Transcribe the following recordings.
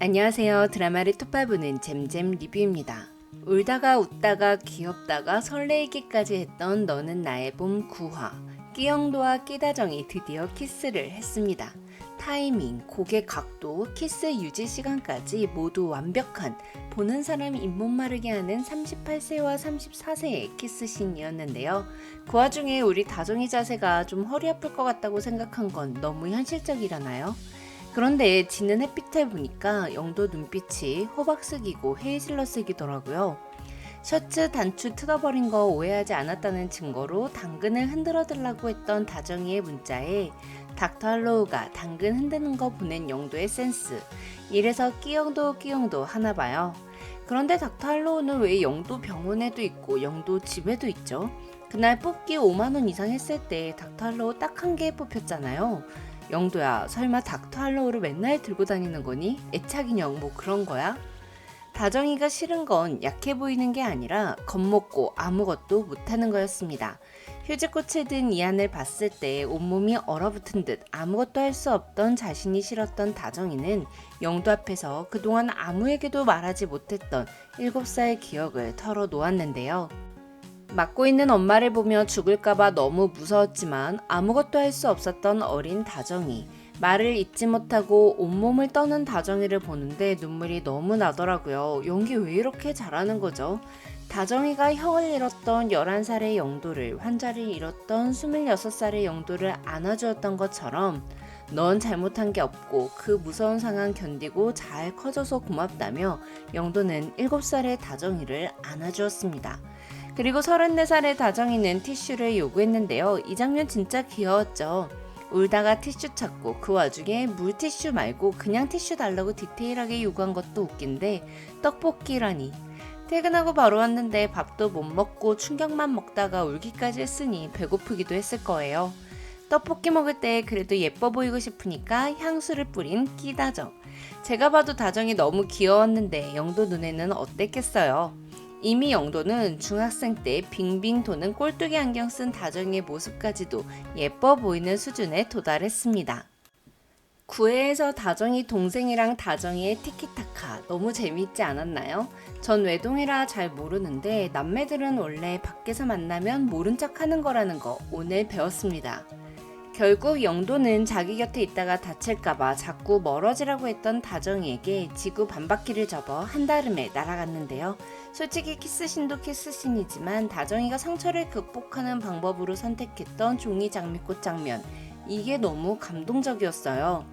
안녕하세요. 드라마를 톱밟는 잼잼 리뷰입니다. 울다가 웃다가 귀엽다가 설레이기까지 했던 너는 나의 봄 9화. 끼영도와 끼다정이 드디어 키스를 했습니다. 타이밍, 고개 각도, 키스 유지 시간까지 모두 완벽한 보는 사람 잇몸 마르게 하는 38세와 34세의 키스신이었는데요. 그 와중에 우리 다정이 자세가 좀 허리 아플 것 같다고 생각한 건 너무 현실적이라나요? 그런데 지는 햇빛을 보니까 영도 눈빛이 호박색이고 헤이즐넛색이더라고요. 셔츠 단추 뜯어버린 거 오해하지 않았다는 증거로 당근을 흔들어 달라고 했던 다정이의 문자에 닥터 할로우가 당근 흔드는 거 보낸 영도의 센스. 이래서 끼영도 끼영도 하나 봐요. 그런데 닥터 할로우는 왜 영도 병원에도 있고 영도 집에도 있죠? 그날 뽑기 5만원 이상 했을 때 닥터 할로우 딱 한 개 뽑혔잖아요. 영도야, 설마 닥터 할로우를 맨날 들고 다니는 거니? 애착 인형 뭐 그런 거야? 다정이가 싫은 건 약해 보이는 게 아니라 겁먹고 아무것도 못하는 거였습니다. 휴지꽃을 든 이안을 봤을 때 온몸이 얼어붙은 듯 아무것도 할 수 없던 자신이 싫었던 다정이는 영도 앞에서 그동안 아무에게도 말하지 못했던 7살 기억을 털어 놓았는데요. 맞고 있는 엄마를 보며 죽을까봐 너무 무서웠지만 아무것도 할 수 없었던 어린 다정이. 말을 잊지 못하고 온몸을 떠는 다정이를 보는데 눈물이 너무 나더라고요. 연기 왜 이렇게 잘하는 거죠? 다정이가 형을 잃었던 11살의 영도를, 환자를 잃었던 26살의 영도를 안아주었던 것처럼 넌 잘못한 게 없고 그 무서운 상황 견디고 잘 커져서 고맙다며 영도는 7살의 다정이를 안아주었습니다. 그리고 34살의 다정이는 티슈를 요구했는데요. 이 장면 진짜 귀여웠죠. 울다가 티슈 찾고 그 와중에 물티슈 말고 그냥 티슈 달라고 디테일하게 요구한 것도 웃긴데 떡볶이라니. 퇴근하고 바로 왔는데 밥도 못 먹고 충격만 먹다가 울기까지 했으니 배고프기도 했을 거예요. 떡볶이 먹을 때 그래도 예뻐 보이고 싶으니까 향수를 뿌린 끼다정. 제가 봐도 다정이 너무 귀여웠는데 영도 눈에는 어땠겠어요? 이미 영도는 중학생 때 빙빙 도는 꼴뚜기 안경 쓴 다정이의 모습까지도 예뻐 보이는 수준에 도달했습니다. 9회에서 다정이 동생이랑 다정이의 티키타카 너무 재미있지 않았나요? 전 외동이라 잘 모르는데 남매들은 원래 밖에서 만나면 모른 척 하는 거라는 거 오늘 배웠습니다. 결국 영도는 자기 곁에 있다가 다칠까봐 자꾸 멀어지라고 했던 다정이에게 지구 반바퀴를 접어 한다름에 날아갔는데요. 솔직히 키스신도 키스신이지만 다정이가 상처를 극복하는 방법으로 선택했던 종이 장미꽃 장면 이게 너무 감동적이었어요.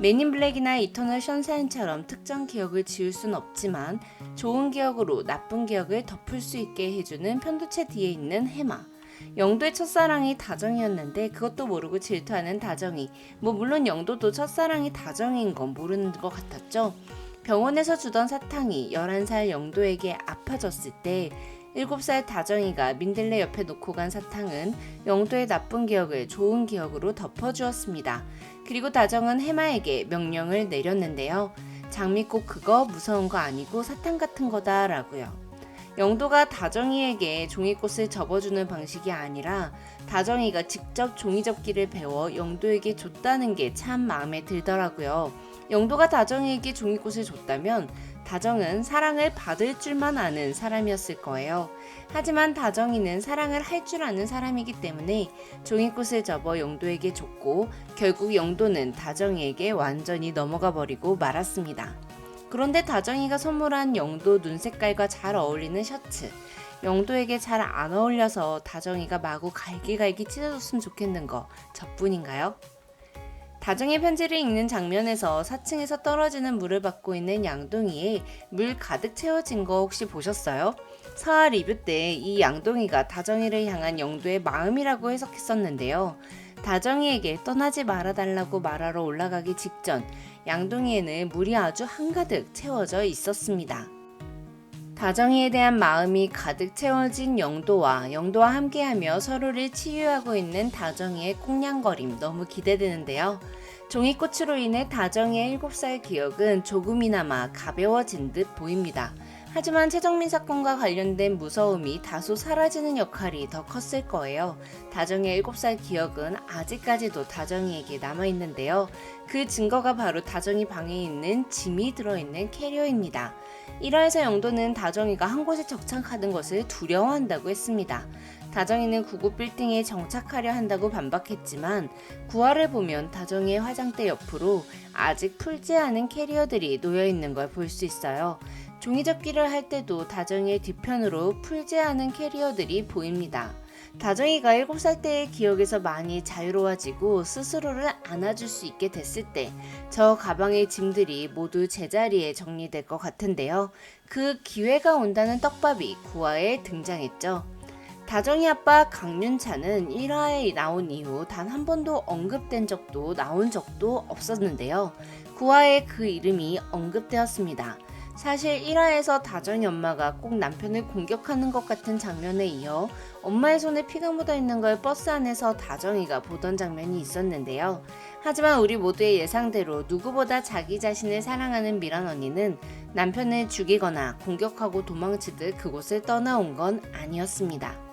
맨인 블랙이나 이터널 션샤인처럼 특정 기억을 지울 순 없지만 좋은 기억으로 나쁜 기억을 덮을 수 있게 해주는 편도체 뒤에 있는 해마. 영도의 첫사랑이 다정이었는데 그것도 모르고 질투하는 다정이. 뭐 물론 영도도 첫사랑이 다정인 건 모르는 것 같았죠. 병원에서 주던 사탕이 11살 영도에게 아파졌을 때 7살 다정이가 민들레 옆에 놓고 간 사탕은 영도의 나쁜 기억을 좋은 기억으로 덮어주었습니다. 그리고 다정은 해마에게 명령을 내렸는데요. 장미꽃 그거 무서운 거 아니고 사탕 같은 거다라고요. 영도가 다정이에게 종이꽃을 접어주는 방식이 아니라 다정이가 직접 종이 접기를 배워 영도에게 줬다는 게 참 마음에 들더라고요. 영도가 다정이에게 종이꽃을 줬다면 다정은 사랑을 받을 줄만 아는 사람이었을 거예요. 하지만 다정이는 사랑을 할 줄 아는 사람이기 때문에 종이꽃을 접어 영도에게 줬고 결국 영도는 다정이에게 완전히 넘어가 버리고 말았습니다. 그런데 다정이가 선물한 영도 눈 색깔과 잘 어울리는 셔츠. 영도에게 잘 안 어울려서 다정이가 마구 갈기갈기 찢어줬으면 좋겠는 거 저뿐인가요? 다정의 편지를 읽는 장면에서 4층에서 떨어지는 물을 받고 있는 양동이에 물 가득 채워진 거 혹시 보셨어요? 사화 리뷰 때 이 양동이가 다정이를 향한 영도의 마음이라고 해석했었는데요. 다정이에게 떠나지 말아달라고 말하러 올라가기 직전 양동이에는 물이 아주 한가득 채워져 있었습니다. 다정이에 대한 마음이 가득 채워진 영도와 영도와 함께하며 서로를 치유하고 있는 다정이의 콩냥거림 너무 기대되는데요. 종이꽃으로 인해 다정이의 7살 기억은 조금이나마 가벼워진 듯 보입니다. 하지만 최정민 사건과 관련된 무서움이 다소 사라지는 역할이 더 컸을 거예요. 다정의 7살 기억은 아직까지도 다정이에게 남아있는데요. 그 증거가 바로 다정이 방에 있는 짐이 들어있는 캐리어입니다. 1화에서 영도는 다정이가 한 곳에 정착하는 것을 두려워한다고 했습니다. 다정이는 구급 빌딩에 정착하려 한다고 반박했지만 9화를 보면 다정이의 화장대 옆으로 아직 풀지 않은 캐리어들이 놓여 있는 걸 볼 수 있어요. 종이접기를 할 때도 다정이의 뒤편으로 않은 캐리어들이 보입니다. 다정이가 7살 때의 기억에서 많이 자유로워지고 스스로를 안아줄 수 있게 됐을 때 저 가방의 짐들이 모두 제자리에 정리될 것 같은데요. 그 기회가 온다는 떡밥이 9화에 등장했죠. 다정이 아빠 강윤찬은 1화에 나온 이후 단 한 번도 언급된 적도 나온 적도 없었는데요. 9화에 그 이름이 언급되었습니다. 사실 1화에서 다정이 엄마가 꼭 남편을 공격하는 것 같은 장면에 이어 엄마의 손에 피가 묻어 있는 걸 버스 안에서 다정이가 보던 장면이 있었는데요. 하지만 우리 모두의 예상대로 누구보다 자기 자신을 사랑하는 미란 언니는 남편을 죽이거나 공격하고 도망치듯 그곳을 떠나온 건 아니었습니다.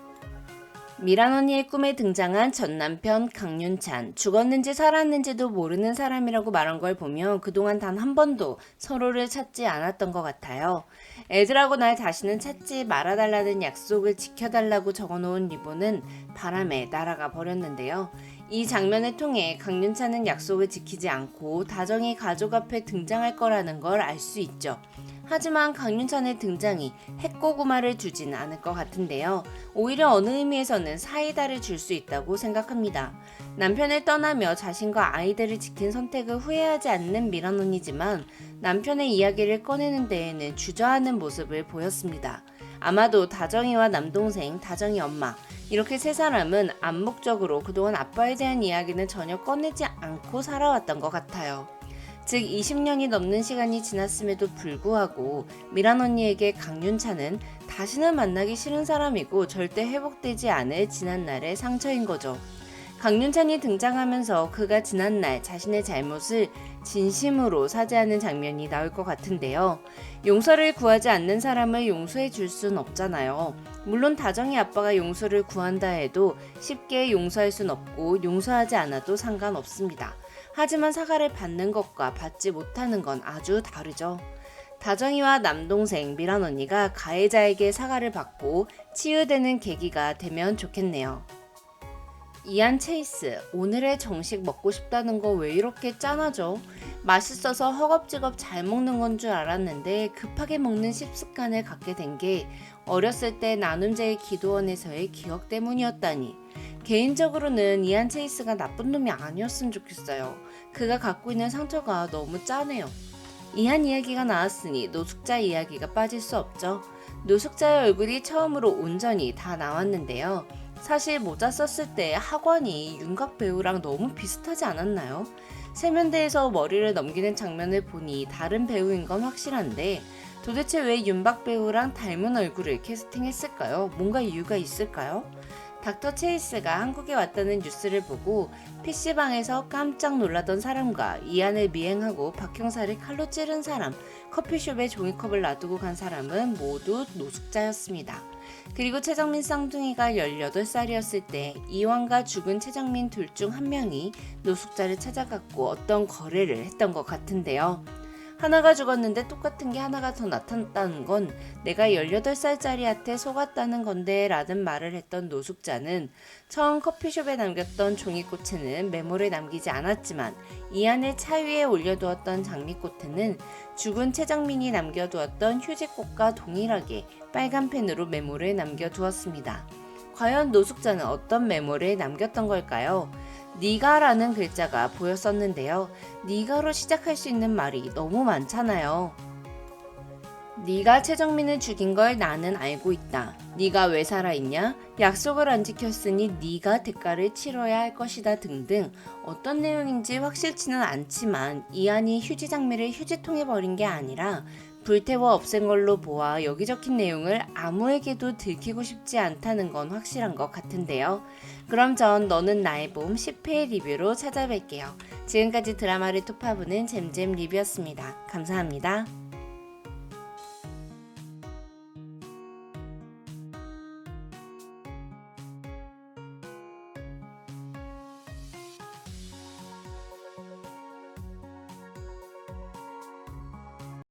미란 언니의 꿈에 등장한 전 남편 강윤찬 죽었는지 살았는지도 모르는 사람이라고 말한 걸 보면 그동안 단 한 번도 서로를 찾지 않았던 것 같아요. 애들하고 날 자신은 찾지 말아달라는 약속을 지켜달라고 적어놓은 리본은 바람에 날아가 버렸는데요. 이 장면을 통해 강윤찬은 약속을 지키지 않고 다정이 가족 앞에 등장할 거라는 걸 알 수 있죠. 하지만 강윤찬의 등장이 핵고구마를 주진 않을 것 같은데요. 오히려 어느 의미에서는 사이다를 줄 수 있다고 생각합니다. 남편을 떠나며 자신과 아이들을 지킨 선택을 후회하지 않는 미란 언니지만 남편의 이야기를 꺼내는 데에는 주저하는 모습을 보였습니다. 아마도 다정이와 남동생, 다정이 엄마, 이렇게 세 사람은 암묵적으로 그동안 아빠에 대한 이야기는 전혀 꺼내지 않고 살아왔던 것 같아요. 즉 20년이 넘는 시간이 지났음에도 불구하고 미란 언니에게 강윤찬은 다시는 만나기 싫은 사람이고 절대 회복되지 않을 지난날의 상처인 거죠. 강윤찬이 등장하면서 그가 지난날 자신의 잘못을 진심으로 사죄하는 장면이 나올 것 같은데요. 용서를 구하지 않는 사람을 용서해 줄 순 없잖아요. 물론 다정이 아빠가 용서를 구한다 해도 쉽게 용서할 순 없고 용서하지 않아도 상관없습니다. 하지만 사과를 받는 것과 받지 못하는 건 아주 다르죠. 다정이와 남동생 미란 언니가 가해자에게 사과를 받고 치유되는 계기가 되면 좋겠네요. 이안 체이스, 오늘의 정식 먹고 싶다는 거 왜 이렇게 짠하죠? 맛있어서 허겁지겁 잘 먹는 건 줄 알았는데 급하게 먹는 습습관을 갖게 된 게 어렸을 때 나눔제의 기도원에서의 기억 때문이었다니. 개인적으로는 이안 체이스가 나쁜 놈이 아니었으면 좋겠어요. 그가 갖고 있는 상처가 너무 짠해요. 이한 이야기가 나왔으니 노숙자 이야기가 빠질 수 없죠. 노숙자의 얼굴이 처음으로 온전히 다 나왔는데요. 사실 모자 썼을 때 학원이 윤곽 배우랑 너무 비슷하지 않았나요? 세면대에서 머리를 넘기는 장면을 보니 다른 배우인 건 확실한데 도대체 왜 윤박 배우랑 닮은 얼굴을 캐스팅했을까요? 뭔가 이유가 있을까요? 닥터 체이스가 한국에 왔다는 뉴스를 보고 PC방에서 깜짝 놀라던 사람과 이안을 미행하고 박 형사를 칼로 찌른 사람, 커피숍에 종이컵을 놔두고 간 사람은 모두 노숙자였습니다. 그리고 최정민 쌍둥이가 18살이었을 때 이완과 죽은 최정민 둘 중 한 명이 노숙자를 찾아갔고 어떤 거래를 했던 것 같은데요. 하나가 죽었는데 똑같은 게 하나가 더 나타났다는 건 내가 18살짜리한테 속았다는 건데 라는 말을 했던 노숙자는 처음 커피숍에 남겼던 종이꽃에는 메모를 남기지 않았지만 이 안에 차 위에 올려두었던 장미꽃에는 죽은 최정민이 남겨두었던 휴지꽃과 동일하게 빨간 펜으로 메모를 남겨두었습니다. 과연 노숙자는 어떤 메모를 남겼던 걸까요? 니가라는 글자가 보였었는데요. 니가로 시작할 수 있는 말이 너무 많잖아요. 네가 최정민을 죽인 걸 나는 알고 있다. 네가 왜 살아있냐? 약속을 안 지켰으니 네가 대가를 치러야 할 것이다 등등 어떤 내용인지 확실치는 않지만 이안이 휴지 장미를 휴지통에 버린 게 아니라 불태워 없앤 걸로 보아 여기 적힌 내용을 아무에게도 들키고 싶지 않다는 건 확실한 것 같은데요. 그럼 전 너는 나의 봄 10회 리뷰로 찾아뵐게요. 지금까지 드라마를 토파보는 잼잼 리뷰였습니다. 감사합니다.